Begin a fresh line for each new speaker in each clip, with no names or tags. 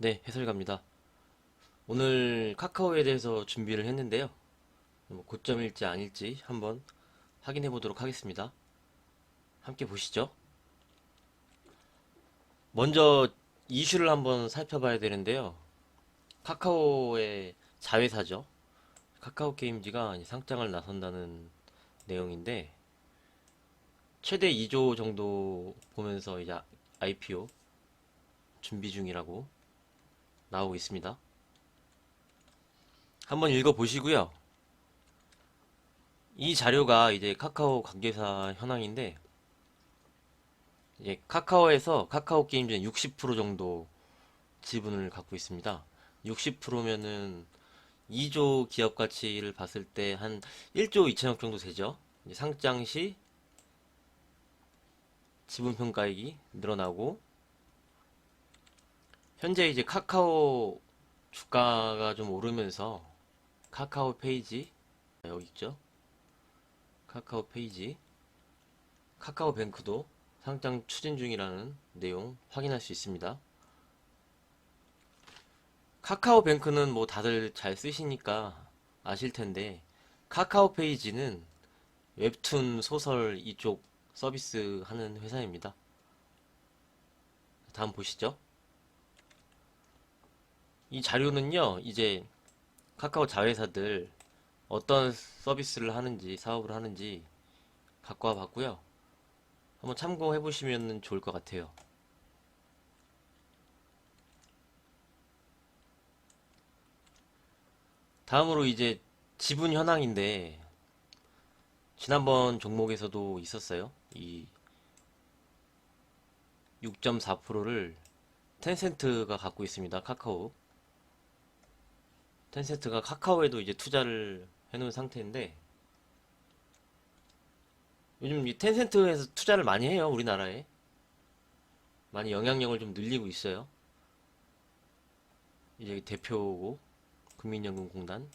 네, 해설갑니다. 오늘 카카오에 대해서 준비를 했는데요. 뭐 고점일지 아닐지 한번 확인해 보도록 하겠습니다. 함께 보시죠. 먼저 이슈를 한번 살펴봐야 되는데요. 카카오의 자회사죠. 카카오 게임즈가 상장을 나선다는 내용인데 최대 2조 정도 보면서 이제 IPO 준비 중이라고 나오고 있습니다. 한번 읽어 보시고요. 이 자료가 이제 카카오 관계사 현황인데 이제 카카오에서 카카오 게임즈는 60% 정도 지분을 갖고 있습니다. 60%면은 2조 기업 가치를 봤을 때 한 1조 2천억 정도 되죠. 상장 시 지분 평가액이 늘어나고 현재 이제 카카오 주가가 좀 오르면서 카카오 페이지 여기 있죠. 카카오 페이지 카카오 뱅크도 상장 추진 중이라는 내용 확인할 수 있습니다. 카카오 뱅크는 뭐 다들 잘 쓰시니까 아실 텐데 카카오 페이지는 웹툰 소설 이쪽 서비스 하는 회사입니다. 다음 보시죠. 이 자료는요, 이제 카카오 자회사들 어떤 서비스를 하는지, 사업을 하는지 갖고 와 봤고요. 한번 참고해 보시면 좋을 것 같아요. 다음으로 이제 지분 현황인데, 지난번 종목에서도 있었어요. 이 6.4%를 텐센트가 갖고 있습니다. 카카오. 텐센트가 카카오에도 이제 투자를 해놓은 상태인데 요즘 이 텐센트에서 투자를 많이 해요 우리나라에. 많이 영향력을 좀 늘리고 있어요. 이제 대표고 국민연금공단.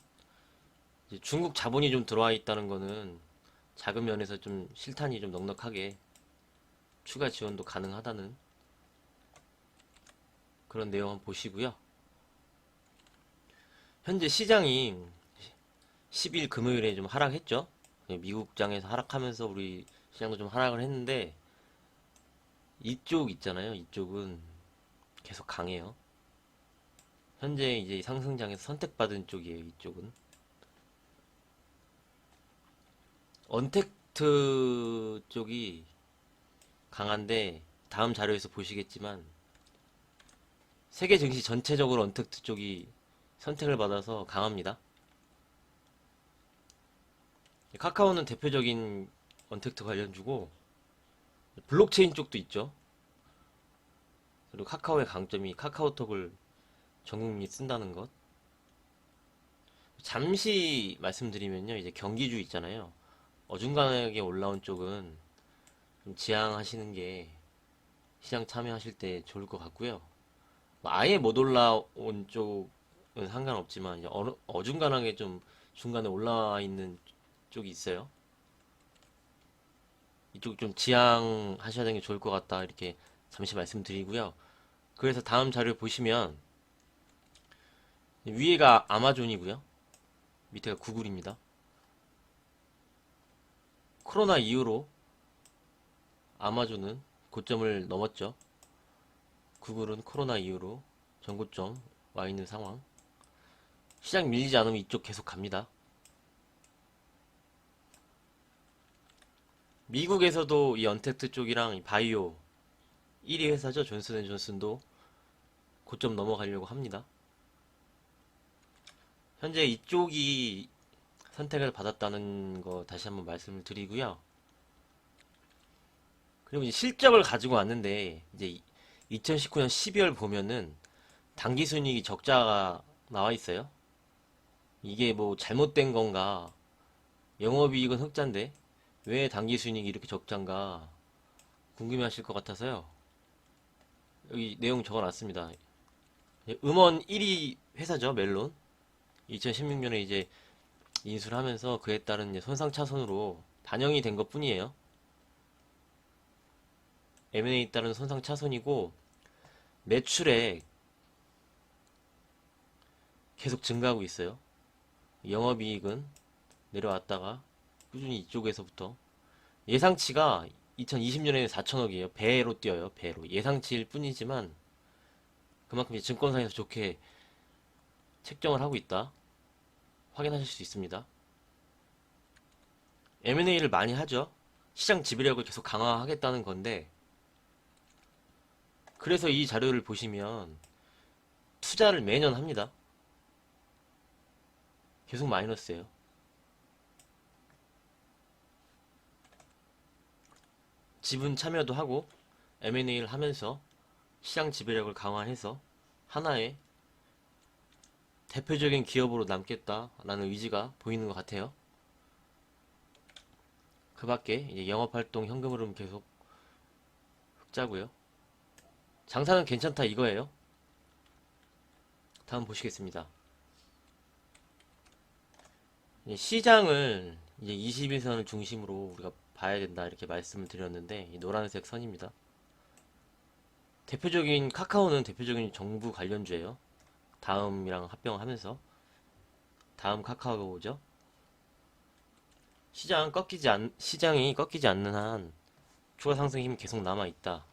이제 중국 자본이 좀 들어와 있다는 거는 자금 면에서 좀 실탄이 좀 넉넉하게 추가 지원도 가능하다는 그런 내용 한번 보시고요 현재 시장이 10일 금요일에 좀 하락했죠. 미국장에서 하락하면서 우리 시장도 좀 하락을 했는데 이쪽 있잖아요. 이쪽은 계속 강해요. 현재 이제 상승장에서 선택받은 쪽이에요. 이쪽은. 언택트 쪽이 강한데 다음 자료에서 보시겠지만 세계 증시 전체적으로 언택트 쪽이 선택을 받아서 강합니다. 카카오는 대표적인 언택트 관련주고 블록체인 쪽도 있죠. 그리고 카카오의 강점이 카카오톡을 전 국민이 쓴다는 것. 잠시 말씀드리면요. 이제 경기주 있잖아요. 어중간하게 올라온 쪽은 좀 지양하시는 게 시장 참여하실 때 좋을 것 같고요. 뭐 아예 못 올라온 쪽은 상관없지만 이제 어, 어중간하게 좀 중간에 올라와 있는 쪽이 있어요. 이쪽 좀 지양하셔야 되는 게 좋을 것 같다 이렇게 잠시 말씀드리고요. 그래서 다음 자료 보시면 위에가 아마존이고요. 밑에가 구글입니다. 코로나 이후로 아마존은 고점을 넘었죠. 구글은 코로나 이후로 전고점 와 있는 상황. 시장 밀리지 않으면 이쪽 계속 갑니다. 미국에서도 이 언택트 쪽이랑 이 바이오 1위 회사죠. 존슨앤존슨도 고점 넘어가려고 합니다. 현재 이쪽이 선택을 받았다는 거 다시 한번 말씀을 드리고요. 그리고 이제 실적을 가지고 왔는데 이제 2019년 12월 보면은 당기 순이익이 적자가 나와 있어요. 이게 뭐 잘못된 건가? 영업이익은 흑자인데 왜 당기 순이익이 이렇게 적자인가 궁금해하실 것 같아서요. 여기 내용 적어놨습니다. 음원 1위 회사죠 멜론. 2016년에 이제 인수를 하면서 그에 따른 손상차손으로 반영이 된 것 뿐이에요. M&A 따른 손상차손이고 매출액 계속 증가하고 있어요. 영업이익은 내려왔다가 꾸준히 이쪽에서부터 예상치가 2020년에는 4천억이에요. 배로 뛰어요. 배로. 예상치일 뿐이지만 그만큼 증권사에서 좋게 책정을 하고 있다. 확인하실 수 있습니다. M&A를 많이 하죠. 시장 지배력을 계속 강화하겠다는 건데 그래서 이 자료를 보시면 투자를 매년 합니다. 계속 마이너스예요. 지분 참여도 하고 M&A를 하면서 시장 지배력을 강화해서 하나의 대표적인 기업으로 남겠다라는 의지가 보이는 것 같아요. 그 밖에 이제 영업활동 현금 흐름 계속 흑자고요. 장사는 괜찮다 이거예요. 다음 보시겠습니다. 시장을 이제 21선을 중심으로 우리가 봐야 된다 이렇게 말씀을 드렸는데 이 노란색 선입니다. 대표적인 카카오는 대표적인 정부 관련주예요. 다음이랑 합병하면서 다음 카카오죠. 시장 꺾이지 않 시장이 꺾이지 않는 한 추가 상승 힘이 계속 남아 있다.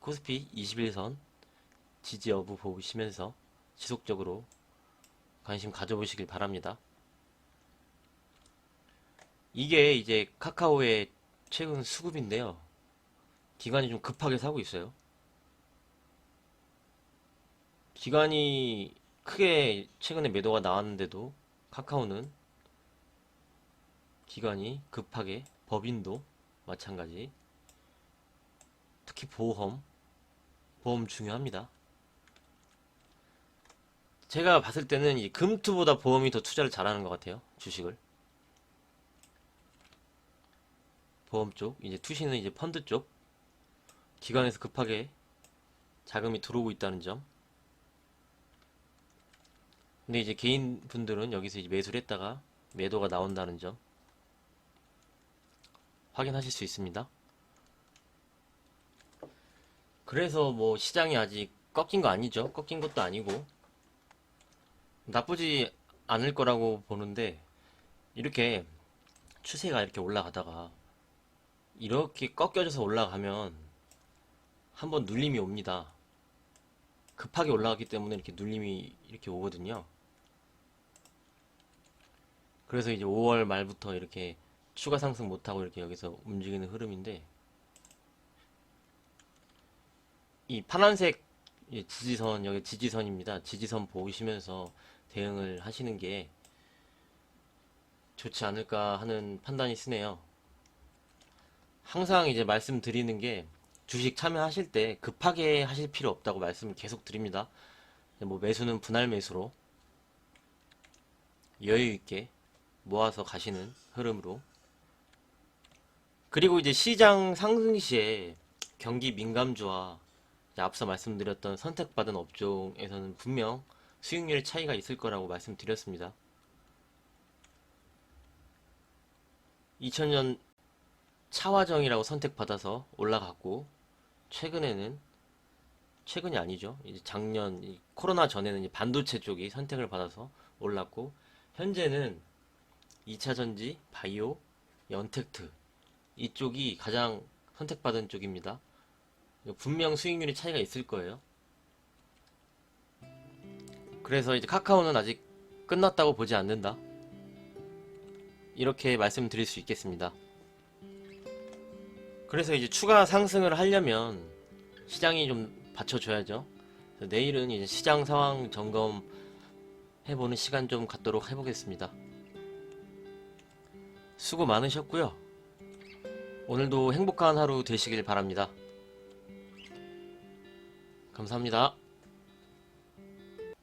코스피 21선 지지 여부 보시면서 지속적으로 관심 가져보시길 바랍니다. 이게 이제 카카오의 최근 수급인데요. 기관이 좀 급하게 사고 있어요. 기관이 크게 최근에 매도가 나왔는데도 카카오는 기관이 급하게 법인도 마찬가지 특히 보험 보험 중요합니다. 제가 봤을 때는 이 금투보다 보험이 더 투자를 잘하는 것 같아요. 주식을. 보험 쪽, 이제 투시는 이제 펀드 쪽. 기관에서 급하게 자금이 들어오고 있다는 점. 근데 이제 개인 분들은 여기서 이제 매수를 했다가 매도가 나온다는 점. 확인하실 수 있습니다. 그래서 뭐 시장이 아직 꺾인 거 아니죠. 꺾인 것도 아니고 나쁘지 않을 거라고 보는데 이렇게 추세가 이렇게 올라가다가 이렇게 꺾여져서 올라가면 한번 눌림이 옵니다. 급하게 올라가기 때문에 이렇게 눌림이 이렇게 오거든요. 그래서 이제 5월 말부터 이렇게 추가 상승 못하고 이렇게 여기서 움직이는 흐름인데 이 파란색 이 지지선 여기 지지선입니다. 지지선 보시면서 대응을 하시는 게 좋지 않을까 하는 판단이 쓰네요. 항상 이제 말씀드리는 게 주식 참여하실 때 급하게 하실 필요 없다고 말씀을 계속 드립니다. 뭐 매수는 분할 매수로 여유 있게 모아서 가시는 흐름으로 그리고 이제 시장 상승 시에 경기 민감주와 앞서 말씀드렸던 선택받은 업종에서는 분명 수익률 차이가 있을 거라고 말씀드렸습니다. 2000년 차화정이라고 선택받아서 올라갔고 최근에는 최근이 아니죠. 이제 작년 이 코로나 전에는 반도체 쪽이 선택을 받아서 올랐고 현재는 2차 전지, 바이오, 연택트 이쪽이 가장 선택받은 쪽입니다. 분명 수익률이 차이가 있을 거예요. 그래서 이제 카카오는 아직 끝났다고 보지 않는다. 이렇게 말씀드릴 수 있겠습니다. 그래서 이제 추가 상승을 하려면 시장이 좀 받쳐줘야죠. 내일은 이제 시장 상황 점검 해보는 시간 좀 갖도록 해보겠습니다. 수고 많으셨고요. 오늘도 행복한 하루 되시길 바랍니다. 감사합니다.